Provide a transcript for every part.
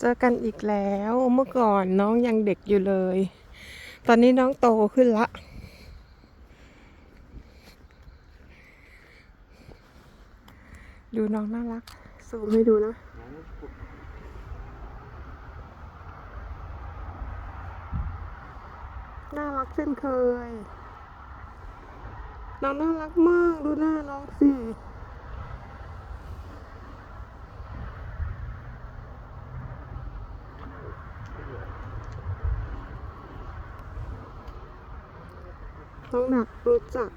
เจอกันอีกแล้วเมื่อก่อนน้องยังเด็กอยู่เลย ตอนนี้น้องโตขึ้นละดูน้องน่ารัก สูมให้ดูนะ น่ารักเช่นเคย น้องน่ารักมาก ดูหน้าน้องสิ น้องหนักรู้จัก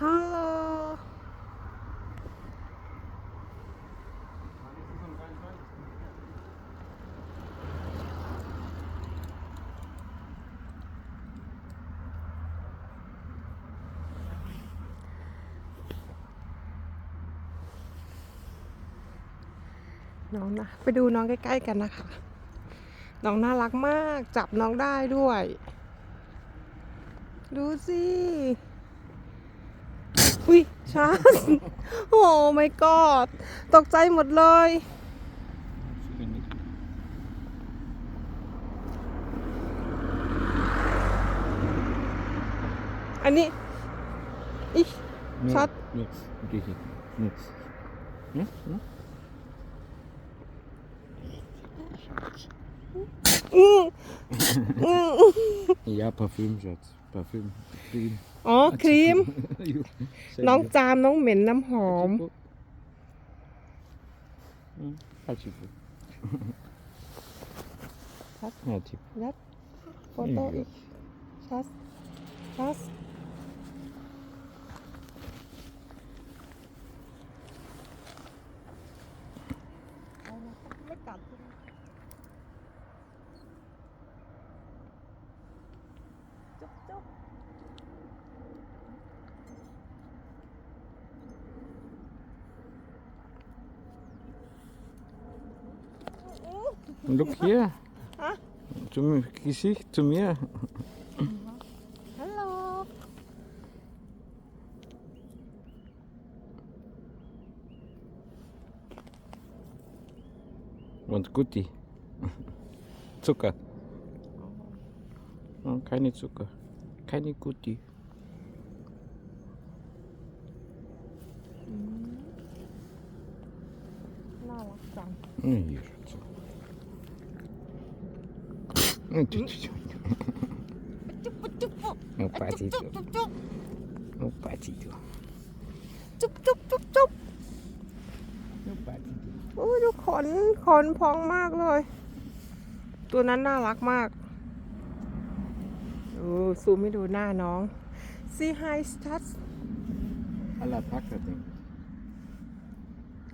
ฮัลโหล น้องนะ ไปดูน้องใกล้ ๆ กันนะคะ น้องน่ารักมาก จับน้องได้ด้วย ดูสิอุ้ยชาร์สโอ้ไม่กอดตกใจหมดเลย อันนี้อิ Zat. Niks. Niks. Niks. Ja? Ja? อืมอืม Ja, Parfüm, Schatz. Parfüm. Cream. อ๋อ ครีม Jo, sehr น้อง gut. จามน้องเหม็นน้ำหอม Hm, Hatschifo. Was? Ja, Tipp. ยัดโฟโต้อีก ชัส ชัส ไม่กัดจุ๊บจุ๊บ Look hier. Ah. Zum Gesicht, zu mir. ฮัลโหล Und Gutti. Zucker. Oh, keine Zucker. Keine Gutti. น่ารัก จุ๊บจุ๊บจุ๊บจุ๊บนกปลาสีตัวนกปลาสีตัวจุ๊บจุ๊บจุ๊บจุ๊บนกปลาสีตัวโอ้ยดูขนขนพองมากเลย ตัวนั้นน่ารักมากโอ้ซูมให้ดูหน้าน้องซีไฮสตัสอลาพักแต่ติง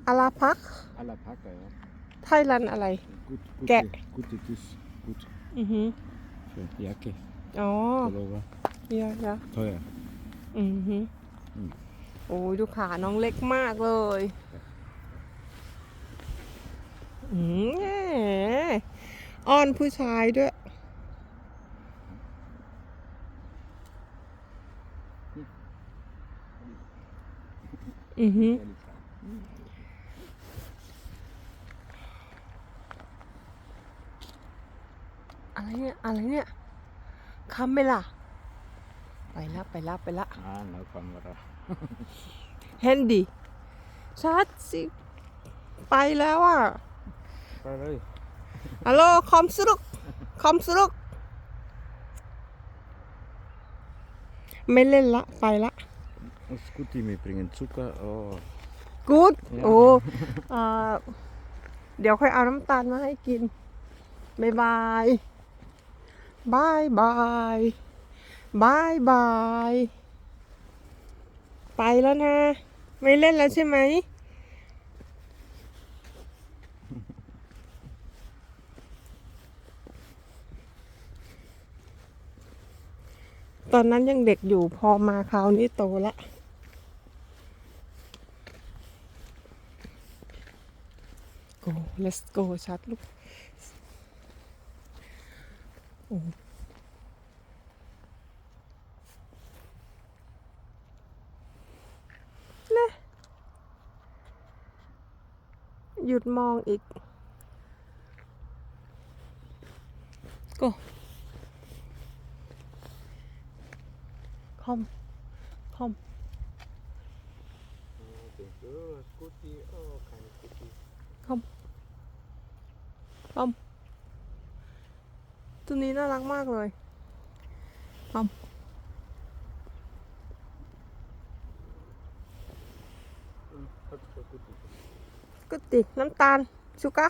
อลาพักอลาพักแต่ไทยรันอะไร แกะ กุติกุสกุติ อ für Jacke, อ๋อ Pullover. เยอะเยอะ Teuer. อือหืออืมโอ้ยดูขาน้องเล็กมากเลยอืมแหมอ้อนผู้ชายด้วย อือหือ อะไรเนี่ย อะไรเนี่ยคำไหมล่ะ ไปละไปละไปละ Ah, nu kommen wir da. เฮนดี้ชัดสิไปแล้วอะ Hoi. ฮัลโหลคอมสรุกคอมสรุกไม่เล่นละไปละ Das ist gut, die mitbringen Zucker. Oh. กูด Ja. โอ้เอ่อเดี๋ยวค่อยเอาน้ำตาลมาให้กินบายบาย บายบายบายบาย ไปแล้วนะ ไม่เล่นแล้วใช่ไหม ตอนนั้นยังเด็กอยู่พอมาคราวนี้โตละ go let's go ชัดลูก นะ หยุดมองอีก ก็คอม คอมคอมคอม ตัวนี้น่ารักมากเลย come Mm, hot scooty. ก็ติน้ำตาลชูกะ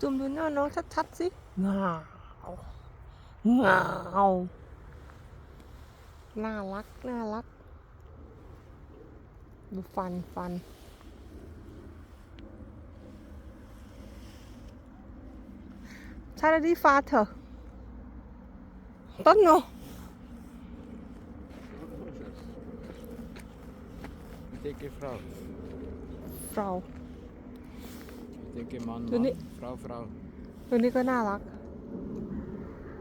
จุ่มดูหน้าน้องชัดๆสิงาวงาวน่ารัก น่ารัก ดูฟันฟัน ใช่แล้วดิฟ้าเถอะต้นโน Vi tänker Frau. เรา Vi tänker man, Du, man. ni- Frau, Frau. ตัวนี้ก็น่ารัก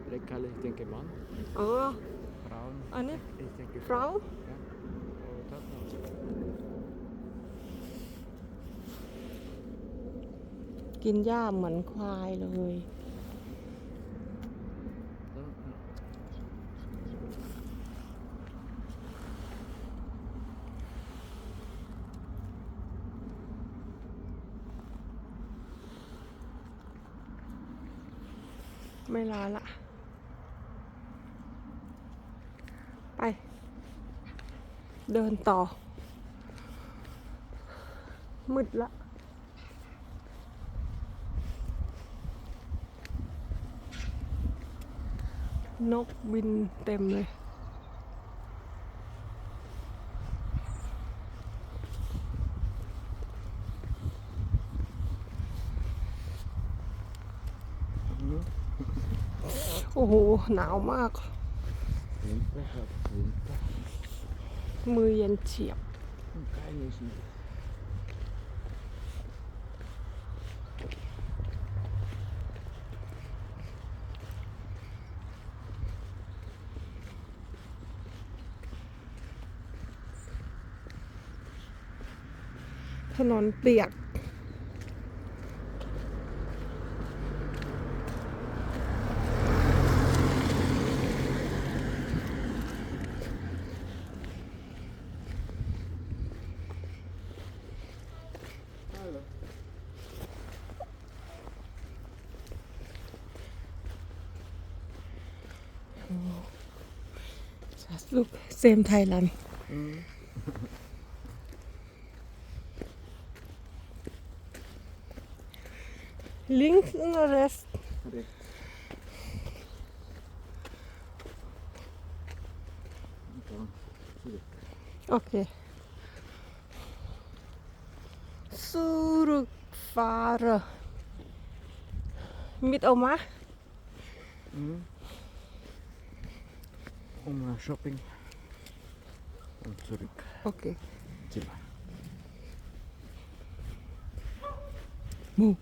Eller Kalle tänker man. เออ Frau. อันนี้ Jag tänker เรา Ja. Och Tatna. กินหญ้าเหมือนควายเลย Så, ja. ไม่รอละ ไป เดินต่อ มืดละนกบินเต็มเลย โอ้โห หนาวมาก มือเย็นเฉียบ ถนนเปียก extrem Thailand. Mhm. Links und der Rest. Rechts. Okay. Zurückfahren. Mit Oma? Mhm. Oma Shopping. Zurück. Okay. Zimmer. Move.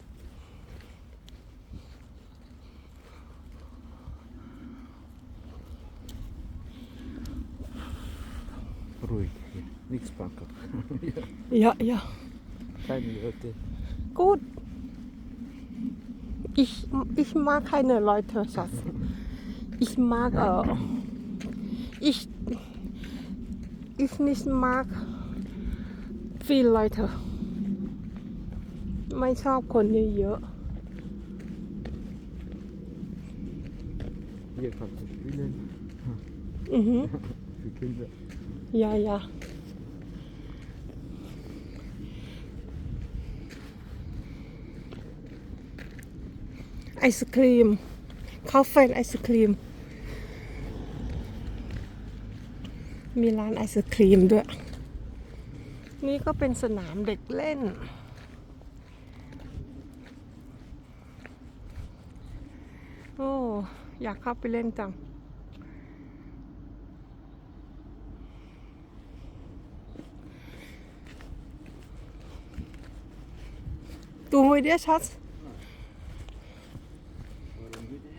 Ruhig hier. Nichts Bangkok. Ja, ja. Keine Leute. Gut. Ich, ich mag keine Leute, Schatz. Ich mag, äh, ich, ich nicht mag viele Leute ไม่ชอบคนเยอะ Hier kannst du spielen. ๆอือหือ Für Kinder. Ja, ja. Ice cream เขาเฟนไอศครี มมีร้านไอศครีมด้วย นี่ก็เป็นสนามเด็กเล่น โอ้ อยากเข้าไปเล่นจัง Du med det, Schatz? Warum bitte?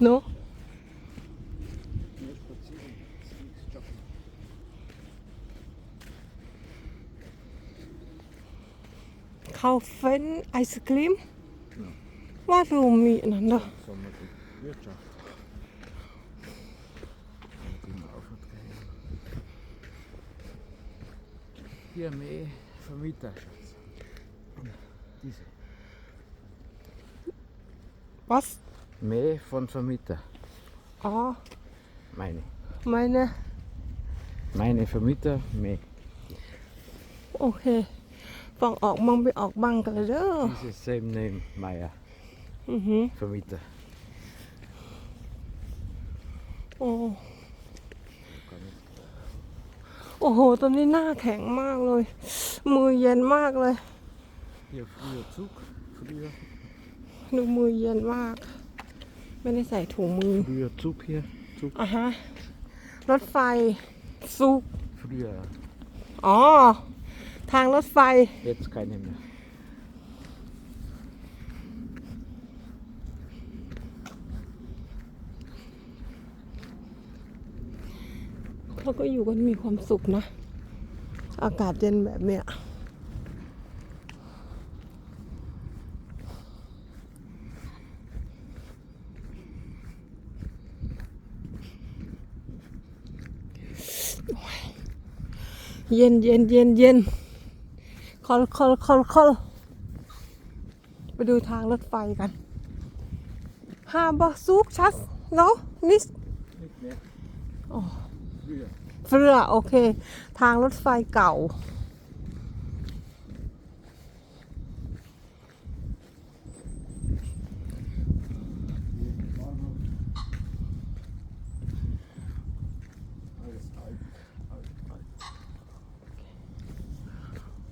No? Kaufen Eiscreme Warum miteinander Wirtschaft. Hier mehr Vermieter, Schatz. Diese. Was Mehr von Vermieter. อ๋อ Meine. meine Meine Vermieter, mehr. โอเคฟังออกมั่งไปออกบ้างกันเลยเด้อ Diese same name, Meier. อือหือ Vermieter. โอ้ โอ้โห ตอนนี้หน้าแข็งมากเลย มือเย็นมากเลย Hier früher Zug. Früher, ดูมือเย็นมาก ไม่ได้ใส่ถุงมือ früher Zug hier. Zug. อะฮะ รถไฟซุก Früher. อ๋อ ทางรถไฟ Jetzt keine mehr. เขาก็อยู่กันมีความสุขนะ อากาศเย็นแบบเนี้ย เย็นเย็นเย็นเย็น คอลคอลคอลคอลไปดูทางรถไฟกันฮาบะซุกชัสเนาะนิส Nicht mehr. Oh. Früher. เฟื่อโอเค ทางรถไฟเก่า Alles alt, alt, alt.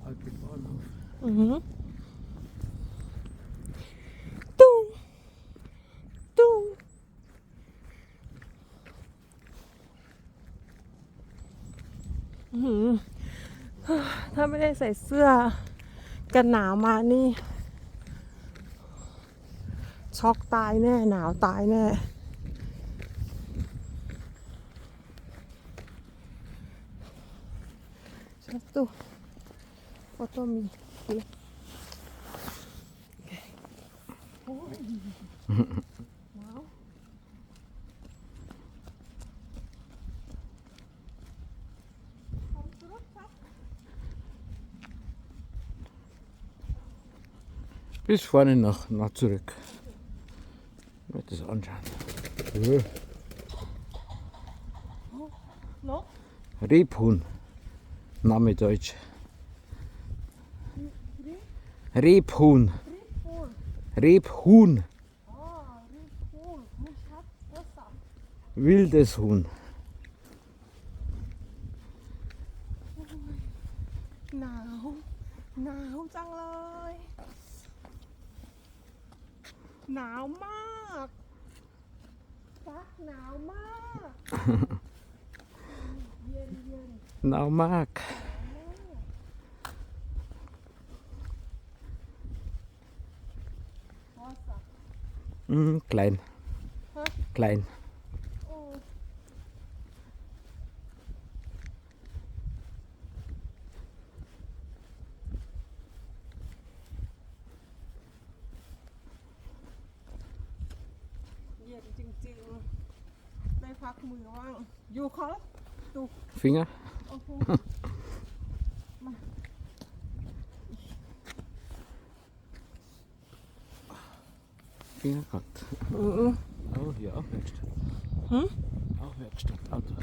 Alte Bahnhof. อือหือ ตุ้งตุ้งถ้าไม่ได้ใส่เสื้อกันหนาวมานี่ ช็อกตายแน่ หนาวตายแน่ Certo. Foto mi. Okay. Oh. wow. Bis vorne nach, nach zurück. Wird das anschauen. Ja. Rebhuhn. Name Deutsch. Rebhuhn. Rebhuhn. Ah, really cool. Mich hat besser. Wildes Huhn. หนาวหนาวจังเลย หนาวมากฟักหนาวมาก เย็นเย็น Nou maak. พอสั ก Mm, klein. Huh? Klein. โอ้เย็นจริงๆได้พักมือว่างอยู่เขา Finger. โอเค Finger gehabt. อืม Oh, hier auch Werkstatt. Hm? Auch Werkstatt. Auto.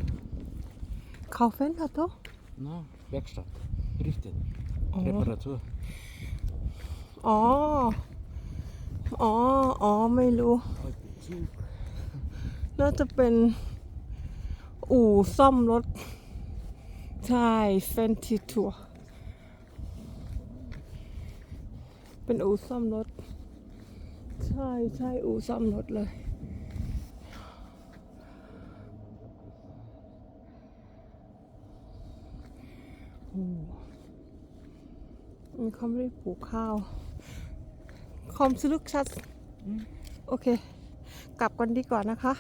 เขาเฟ้นเหรอตัว Na, Werkstatt. Richten. Oh. Reparatur. อ๋ออ๋ออ๋อไม่รู้ Alte Zug. น่าจะเป็น อู่ซ่อมรถ ใช่เฟนติทัว เป็นอู่ซ่อมรถใช่ ใช่อู่ซ่อมรถเลยโอ้มีเขาไม่ได้ปลูกข้าว คอมสลึกชัด โอเค กลับกันดีกว่านะคะ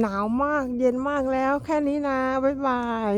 หนาวมากเย็นมากแล้ว แค่นี้นะ บ๊ายบาย